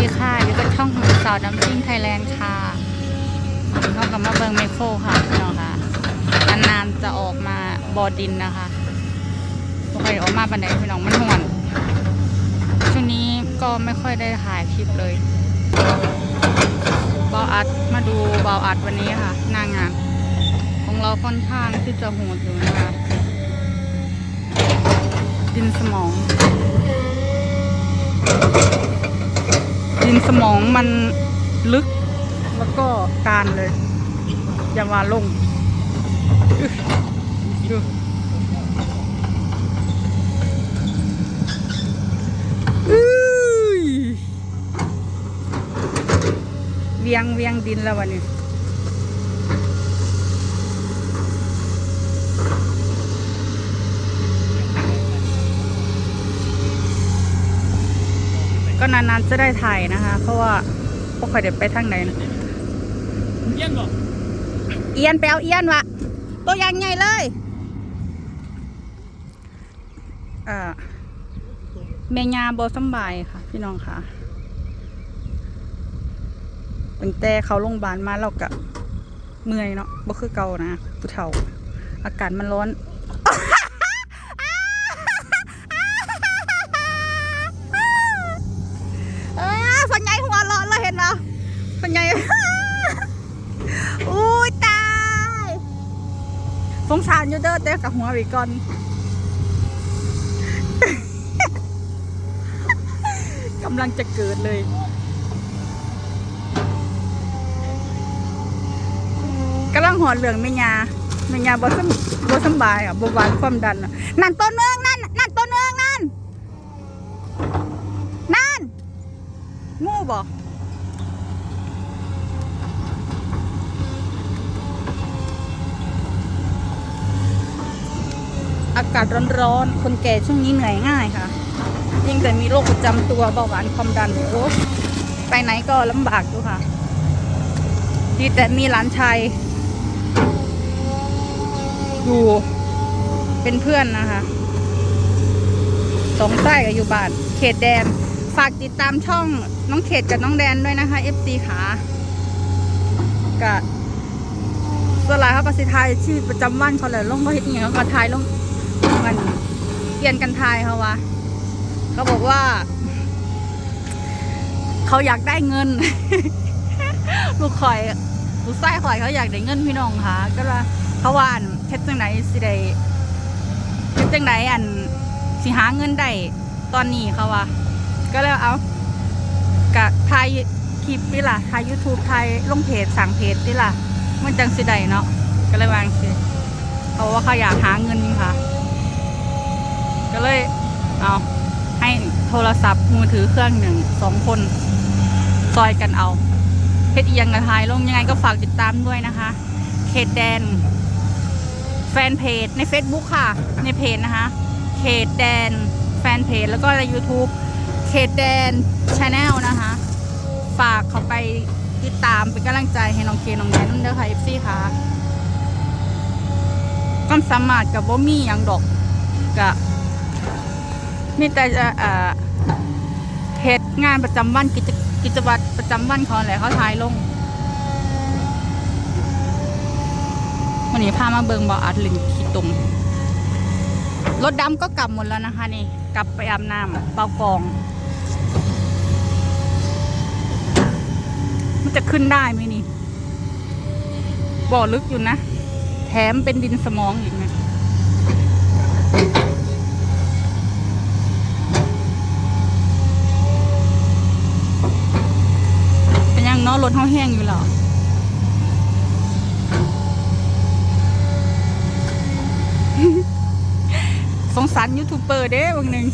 ดีค่ะอยู่กับช่องของสาวน้ำซิ่งไทยแลนด์ค่ะเข้ากับมาเบิงไมโครค่ะพี่น้องค่ะนานๆจะออกมาบอดินนะคะปกติออกมาปันไดพี่น้องมันห่วนช่วงนี้ก็ไม่ค่อยได้ถ่ายคลิปเลยบออัดมาดูบออัดวันนี้ค่ะหน้างานของเราค่อนข้างที่จะโหดอยู่นะคะดินสมอง ดินสมองมันลึก แล้วก็การเลยอย่ามาลงดูเวียงเวียงดินแล้ววันนี้ ก็นานๆจะได้ถ่ายนะคะ เพราะว่าพวกใครเดี๋ยวไปทางไหนนะเยี่ยนบ่เอียนไปเอาเอียนวะตัวอยังไงเลยเอ่อเมญาบอสำบายค่ะ พี่น้องค่ะตั้งแต่เขาโรงพยาบาลมาเรากะเมื่อยเนาะบ่คือเก่านะผู้เฒ่า อากาศมันร้อน เออสัญญาหัวเร้อนเราเห็นเนาะสัญญา อุ้ยตาย สงสารอยู่เด้อแต่กับหัววีก่อนกำลังจะเกิดเลยกำลังหอดเหลืองไม่ยาไม่ยาบ่สำบ่สำบายอะบ่หวานความดันอะนั่นตัวเนืองนั่นนั่นตัวเนืองนั่น นั่นงูบ่อ อากาศร้อนๆ คนแก่ช่วงนี้เหนื่อยง่ายค่ะ ยิ่งแต่มีโรคประจำตัวเบาหวานความดันโอ้ไปไหนก็ลำบากดูค่ะ ดีแต่มีหลานชายอยู่เป็นเพื่อนนะคะสองไส้กับอยู่บ้านเขตแดน ฝากติดตามช่องน้องเขตกับน้องแดนด้วยนะคะ FC ขากับส่วลายเขาก็สิทายชีวิตประจำวันเขาเลยลงก็เห็นอย่างเขาก็ทายลง มันเปลี่ยนกันทายเขาวะเขาบอกว่า เขาอยากได้เงิน ลูกข่อยลูกไส้ข่อยเขาอยากได้เงินพี่น้องค่ะ ก็ว่าเขาว่าอันเฮ็ดจังไหนสิได้เฮ็ดจังไหนอันสิหาเงินได้ตอนนี้เขาว่าก็เลยเอากะถ่ายคลิปนี่ล่ะถ่าย YouTube ถ่ายลงเพจสั่งเพจนี่ล่ะมันจังสิได้เนาะก็เลยวางสิเขาว่าเขาอยากหาเงินค่ะ ก็เลยเอาให้โทรศัพท์มือถือเครื่องหนึ่งสองคนซอยกันเอาเพจอียงกระทายลงยังไงก็ฝากติดตามด้วยนะคะ เขตแดน แฟนเพจใน Facebook ค่ะ ในเพจนะคะ เขตแดนแฟนเพจแล้วก็ใน YouTube เขตแดนชาแนลนะคะ ฝากเขาไปติดตามเป็นกำลังใจให้น้องเคน้องแดนนั่นเด้อค่ะ FC ค่ะก็สามารถกับบ่มีอย่างดอกกะ มีแต่เหตุงานประจำวันกิจกิจวัตรประจำวันเขาแหละเขาถ่ายลงวันนี้พามาเบิงบ่ออัดลินขี้ตุ่มรถดำก็กลับหมดแล้วนะคะนี่ กลับไปอาบน้ำเป่ากอง มันจะขึ้นได้ไหมนี่ บ่อลึกอยู่นะ แถมเป็นดินสมองอีกนะ นยังเนาะรถเขาแห้งอยู่เหรอสงสารยูทูบเบอร์เด้บางหนึ่ง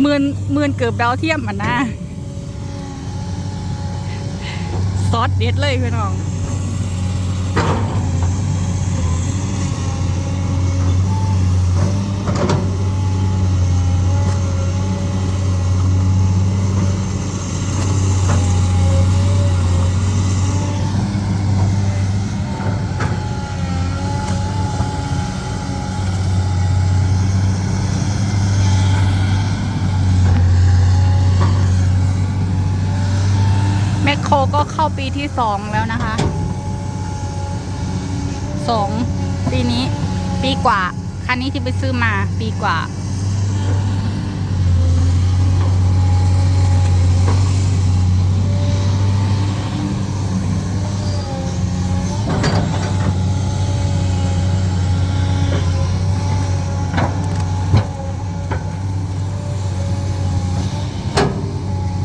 หมื่นหมื่นเกือบดาวเทียมอะนะซอสเด็ดเลยพี่น้อง ก็เข้าปีที่สองแล้วนะคะสองปีนี้ ปีกว่า คันนี้ที่ไปซื้อมาปีกว่า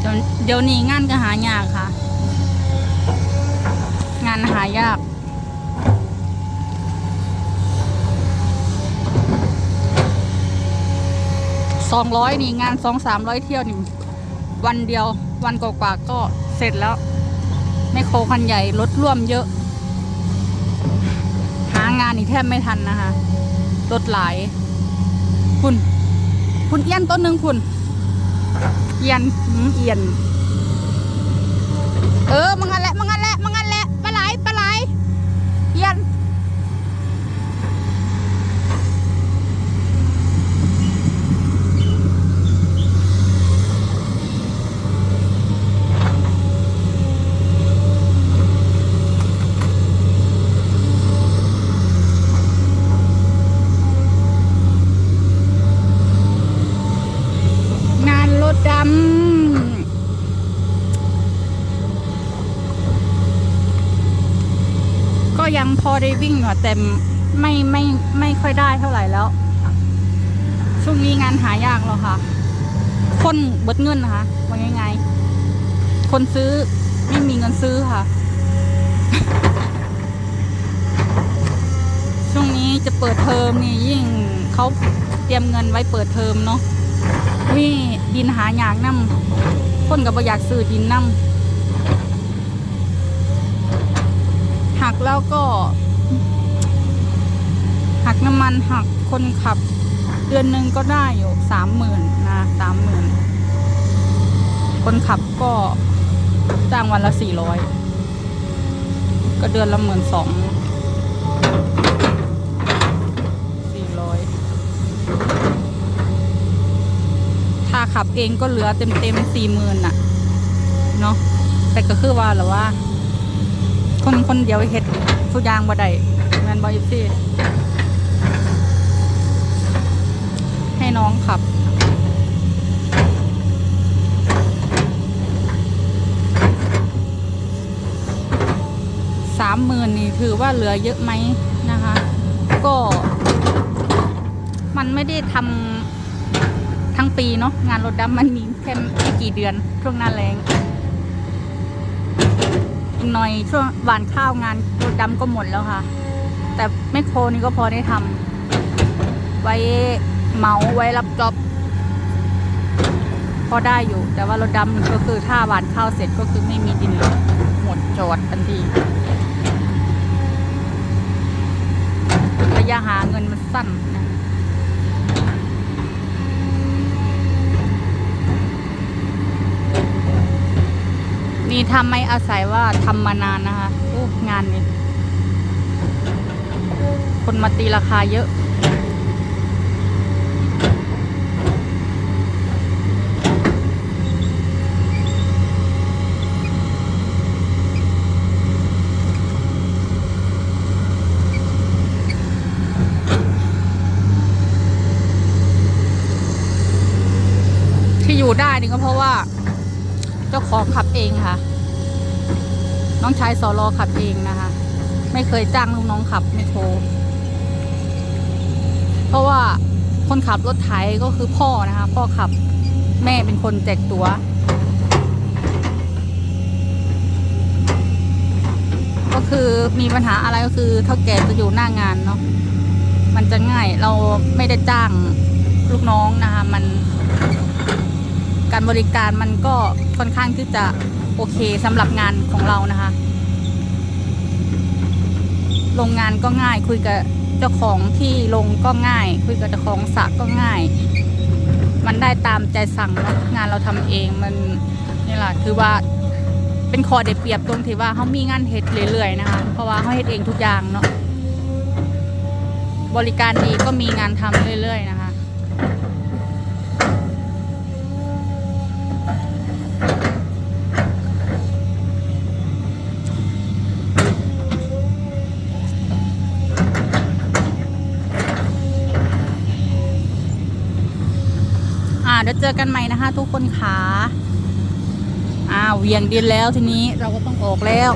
เดี๋ยวเดี๋ยวนี้งานก็หายากค่ะ งานหายาก สองร้อยนี่งานสองสามร้อยเที่ยวนี่วันเดียววันกว่าๆก็เสร็จแล้ว ไม่โคคันใหญ่รถร่วมเยอะ หางานนี่แทบไม่ทันนะคะรถหลาย คุณ คุณเอียนต้นหนึ่งคุณ เอียนหืมเอียน เออมังงันแหละมังงะมังงันแหละปลาไหลปลาไหลเอียน งานรถดำก็ยังพอได้วิ่งอยู่แต่ไม่ไม่ไม่ค่อยได้เท่าไหร่แล้ว ช่วงนี้งานหายากแล้วค่ะ คนเบิดเงินนะคะว่ายังไง คนซื้อไม่มีเงินซื้อค่ะ ช่วงนี้จะเปิดเทอมนี่ยิ่งเขาเตรียมเงินไว้เปิดเทอมเนาะ นี่ดินหายากนำคนก็บ่อยากซื้อดินนำหักแล้วก็ หักน้ำมันหักคนขับ เดือนหนึ่งก็ได้อยู่สามหมื่นนะสามหมื่นคนขับก็จ้างวันละสี่ร้อยก็เดือนละหมื่นสองสี่ร้อย ถ้า ขับเองก็เหลือเต็มเต็มสี่หมื่นน่ะ เนาะแต่ก็คือว่าหรือว่า คนคนเดียวเฮ็ดทุกอย่างบ่ได้แมนบอยิซี่ให้น้องขับสามหมื่นนี่ถือว่าเหลือเยอะไหมนะคะ ก็ มันไม่ได้ทำ ทั้งปีเนาะงานรถดำมันมีแค่ไม่กี่เดือนช่วงหน้าแรงอีกหน่อยช่วงหวานข้าวงานรถดำก็หมดแล้วค่ะ แต่แมคโครนี่ก็พอได้ทำไว้เหมาไว้รับจอบพอได้อยู่ แต่ว่ารถดำก็คือถ้าหวานข้าวเสร็จก็คือไม่มีดินเหลือหมดจอดทันทีระยะหาเงินมันสั้น นะนี่ทำไม่อาศัยว่าทำมานานนะคะโอ้งานนี้ คนมาตีราคาเยอะ ที่อยู่ได้นี่ก็เพราะว่าเจ้าของขับเองค่ะ น้องชายสอรอขับเองนะคะ ไม่เคยจ้างลูกน้องขับไม่โทรเพราะว่าคนขับรถไถก็คือพ่อนะคะ พ่อขับแม่เป็นคนแจกตัวก็คือมีปัญหาอะไรก็คือเท่าแก่จะอยู่หน้างานเนาะมันจะง่ายเราไม่ได้จ้างลูกน้องนะคะมันการบริการมันก็ค่อนข้างที่จะ โอเคสำหรับงานของเรานะคะโรงงานก็ง่าย คุยกับเจ้าของที่ลงก็ง่าย คุยกับเจ้าของสระก็ง่าย มันได้ตามใจสั่งเนอะงานเราทำเองมันนี่แหละคือว่าเป็นคอเด็ดเปรียบตรงที่ว่าเขามีงานเฮ็ดเรื่อยๆนะคะเพราะว่าเขาเฮ็ดเองทุกอย่างเนาะบริการดีก็มีงานทำเรื่อยๆนะคะ ดี๋ยวเจอกันใหม่นะคะ ทุกคนขาอ่าเหวียงดินแล้วทีนี้เราก็ต้องออกแล้ว